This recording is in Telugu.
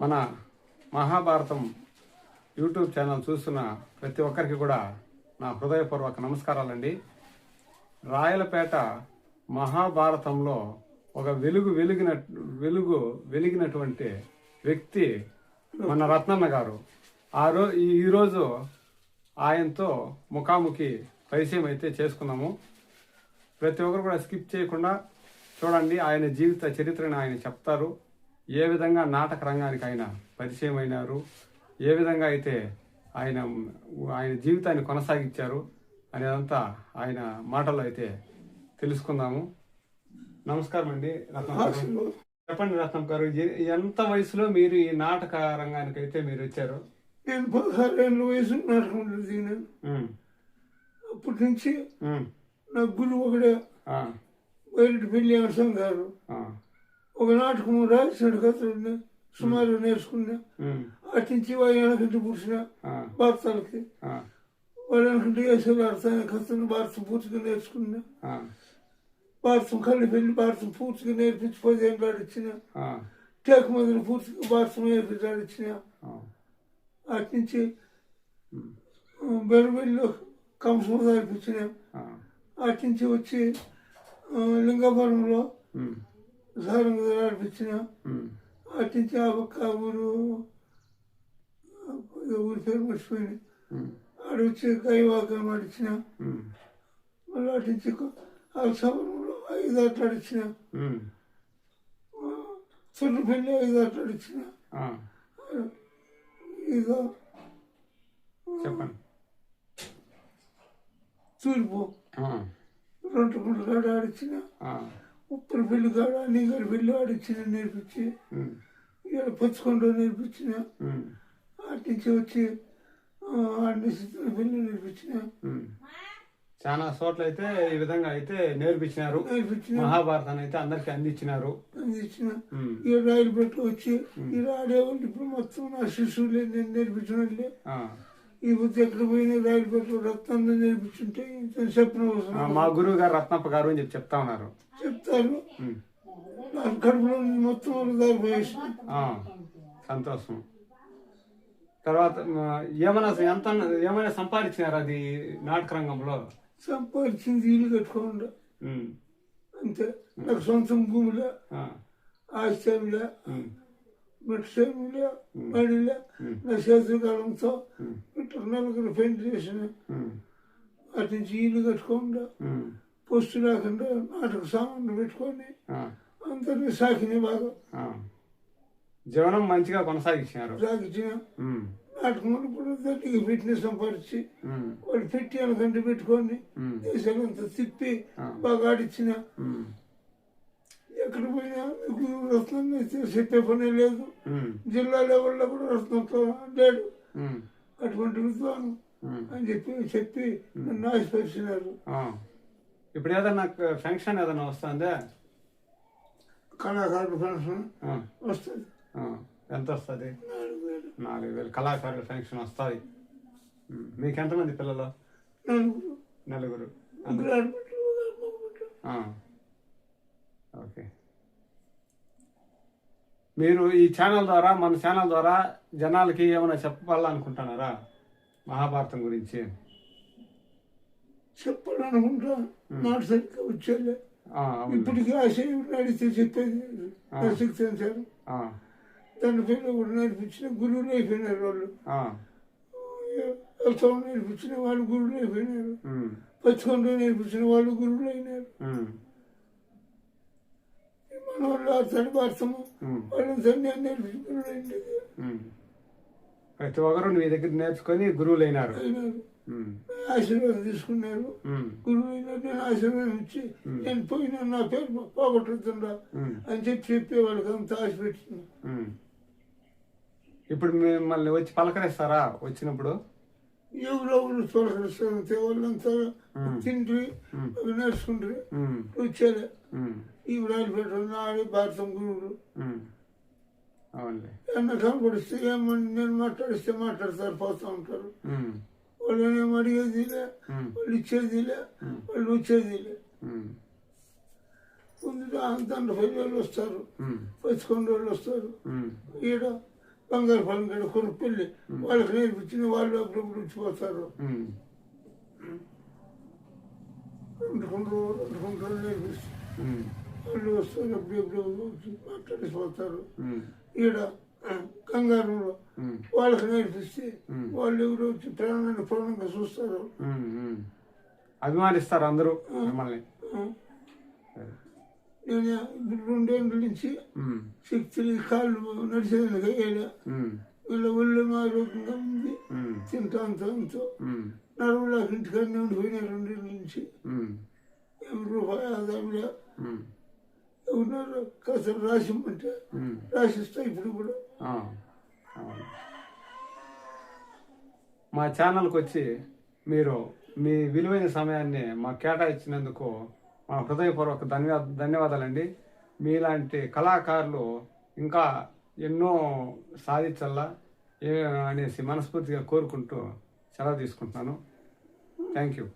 మన మహాభారతం యూట్యూబ్ ఛానల్ చూస్తున్న ప్రతి ఒక్కరికి కూడా నా హృదయపూర్వక నమస్కారాలండి. రాయలపేట మహాభారతంలో ఒక వెలుగు వెలిగిన వెలుగు వెలిగినటువంటి వ్యక్తి మన రత్నన్న గారు. ఆ రో ఈరోజు ఆయనతో ముఖాముఖి పరిచయం అయితే చేసుకున్నాము. ప్రతి ఒక్కరు కూడా స్కిప్ చేయకుండా చూడండి ఆయన జీవిత చరిత్రను ఆయన చెప్తారు. ఏ విధంగా నాటక రంగానికి ఆయన పరిచయం అయినారు ఏ విధంగా అయితే ఆయన ఆయన జీవితాన్ని కొనసాగించారు అనేదంతా ఆయన మాటల్లో అయితే తెలుసుకుందాము. నమస్కారం అండి రత్నం గారు. చెప్పండి రత్నం గారు ఎంత వయసులో మీరు ఈ నాటక రంగానికి అయితే మీరు వచ్చారు? నేను పదహారు ఏళ్ళ వయసు దిగినాను. అప్పటి నుంచి నా గురువు ఒకడే బయట పెళ్ళి అవసరం గారు. ఒక నాటకం రాసిన కథలు సుమారు నేర్చుకున్నా. అటు నుంచి వాడు వెనకంటే పుడిచిన భారతాలకి వాడు వెనకంటే వేసే భారత కథను భారతం పూర్తిగా నేర్చుకున్నా. భారతం కళ్ళు పెళ్ళి భారతం పూర్తిగా నేర్పించి పదేళ్ళు ఆడిచ్చిన టేక మొదలు పూర్తిగా భారతం నేర్పించి ఆడిచ్చిన అటు నుంచి ఉమ్, బెరబెల్లిలో కంసం నేర్పించిన ఆ, అటు నుంచి వచ్చి లింగపురంలో సారంగా నడిపించిన అటు నుంచి ఆ పక్క ఊరు ఆ ఊరి పేరు మర్చిపోయింది ఆడ వచ్చి కైవాకం నడిచిన మళ్ళీ అటు నుంచి అలసవరంలో ఐదు అట్లు అడిచిన ఉమ్, చుట్టుపల్లి ఐదు అట్లు అడిచిన ఆ, ఇదో చెప్పండి తూర్పు ఆ, రెండు గుండ్ల కాడ ఉప్పుల పెళ్ళి కాడ నీగల పెళ్ళి ఆడిచ్చిన నేర్పించి ఇక్కడ పుచ్చుకుంటూ నేర్పించిన అటు నుంచి వచ్చి అన్ని పెళ్ళి నేర్పించిన. చాలా చోట్ల అయితే ఈ విధంగా అయితే నేర్పించినారు. నేర్పించిన. మహాభారతాన్ని అయితే అందరికి అందించినారు. అందించిన. ఈ రైలు పెట్టి వచ్చి ఈ ఆడేవాళ్ళు ఇప్పుడు మొత్తం నా శిశువులే నేను నేర్పించిన ఈ బుద్ధి ఎక్కడ పోయినా రైలు పెట్టి రక్తాన్ని నేర్పించుంటే చెప్పిన మా గురువు గారు రత్నప్ప గారు అని చెప్పి చెప్తా ఉన్నారు. చెప్తాను ఉమ్, నా కడుపులో మొత్తం వాళ్ళు దారి పోయేసి ఆ, సంతోషం. తర్వాత ఏమైనా ఎంత ఏమైనా సంపాదించినారు అది నాటక రంగంలో? సంపాదించింది ఇల్లు కట్టుకోండి ఉమ్, అంతే. నాకు సొంతం భూమిలో ఆశ్చర్యంలో మెట్సేములే బడిలే నా చేతుల కాలంతో ఇట్లా నలుగురు పెయింట్ చేసిన అటు నుంచి ఇల్లు కట్టుకోండి ఉమ్, పోస్టు లేకుండా నాటక సామాన్లు పెట్టుకొని అందరినీ సాకిని బాగా. జీవనం మంచిగా కొనసాగించినారు. సాగించిన ఉమ్, నాటకం కూడా దానికి ఫిట్నెస్ సంపాదించి వాళ్ళు పెట్టి అనకంటే పెట్టుకొని దేశాలంతా తిప్పి బాగా ఆడిచ్చిన. ఎక్కడ పోయినా మీకు రత్నం చెప్పే పని లేదు. జిల్లా లెవెల్లో కూడా రత్నంతో లేడు అటువంటి ఉమ్. అని చెప్పి చెప్పి నన్ను ఆశపరిచినారు. ఇప్పుడు ఏదన్నా ఫంక్షన్ ఏదన్నా వస్తుందా? కళాకారుడు ఆ, వస్తుంది. ఎంత వస్తుంది? నాలుగు వేలు. కళాకారుల ఫంక్షన్ వస్తుంది. మీకు ఎంతమంది పిల్లలు? నలుగురు. నలుగురు. ఓకే. మీరు ఈ ఛానల్ ద్వారా మన ఛానల్ ద్వారా జనాలకి ఏమైనా చెప్పాలనుకుంటున్నారా? మహాభారతం గురించి. చెప్పాలనుకుంటా. నాటు సరిగ్గా వచ్చేలే. ఇప్పటికీ ఆశయం అడిగితే చెప్పేది. దాని పేరు కూడా నేర్పించిన గురువులు అయిపోయినారు వాళ్ళు. నేర్పించిన వాళ్ళు గురువులు అయిపోయినారు. పచ్చుకొండ నేర్పించిన వాళ్ళు గురువులు అయినారు. భారతము ఉమ్, వాళ్ళని ఉమ్. ప్రతి ఒక్కరు మీ దగ్గర నేర్చుకొని గురువులు అయినారు. ఆశీర్వాదం తీసుకున్నారు. గురువు అయినారు నేను ఆశీర్వాదం ఇచ్చి నేను పోయినా నా పేరు పోగొట్టుతుందా అని చెప్పి చెప్పి వాళ్ళకి అంత ఆశ పెట్టింది. ఇప్పుడు మిమ్మల్ని వచ్చి పలకరిస్తారా? వచ్చినప్పుడు? ఎవరో ఊరు తొలకరిస్తే వాళ్ళంతా తిండ్రి ఉమ్, వచ్చారు. ఈ రాయలు పెట్టారు నాడే భారతం. అవునులే. ఏమన్నా కనపడిస్తే ఏమని నేను మాట్లాడిస్తే మాట్లాడతారు పోతూ ఉంటారు. వాళ్ళని ఏం అడిగేదిలే ఉమ్, వాళ్ళు ఇచ్చేదిలే వాళ్ళు వచ్చేదిలే. ఉమ్, ముందు దాంట్లో పెళ్ళి వాళ్ళు వస్తారు. పచ్చుకొండ వాళ్ళు వస్తారు. ఈడ బంగారు పని కూడా కొనుక్కెళ్ళి వాళ్ళకి నేర్పించిన వాళ్ళు అప్పుడప్పుడు నేర్పిస్తారు ఉమ్, వాళ్ళు వస్తారు అప్పుడు ఎప్పుడు వచ్చి మాట్లాడిపోతారు ఈడ కంగారులో వాళ్ళకి నేర్పిస్తే. వాళ్ళు ఎవరు వచ్చి ప్రాణాన్ని ప్రాణంగా చూస్తారు. అభిమానిస్తారు అందరూ మిమ్మల్ని. నేను రెండేళ్ళ నుంచి శక్తులు కాళ్ళు నడిచేదానికి అయ్యాడు ఉమ్, వీళ్ళ ఒళ్ళు ఆరోగ్యంగా ఉంది. తింటాంతో అంతో ఉమ్, నడుములకు ఇంటికాడనే ఉండిపోయినా రెండేళ్ళ నుంచి రూపాయి ఆదాయంలో ఉమ్, ఎవరున్నారు కాస్త రాసిమ్మంటే. రాసిస్తా ఇప్పుడు కూడా. మా ఛానల్కి వచ్చి మీరు మీ విలువైన సమయాన్ని మాకు కేటాయించినందుకు మా హృదయపూర్వక ధన్యవా ధన్యవాదాలండి. మీలాంటి కళాకారులు ఇంకా ఎన్నో సాధించాలా అనేసి మనస్ఫూర్తిగా కోరుకుంటూ సెలవు తీసుకుంటున్నాను. Thank you.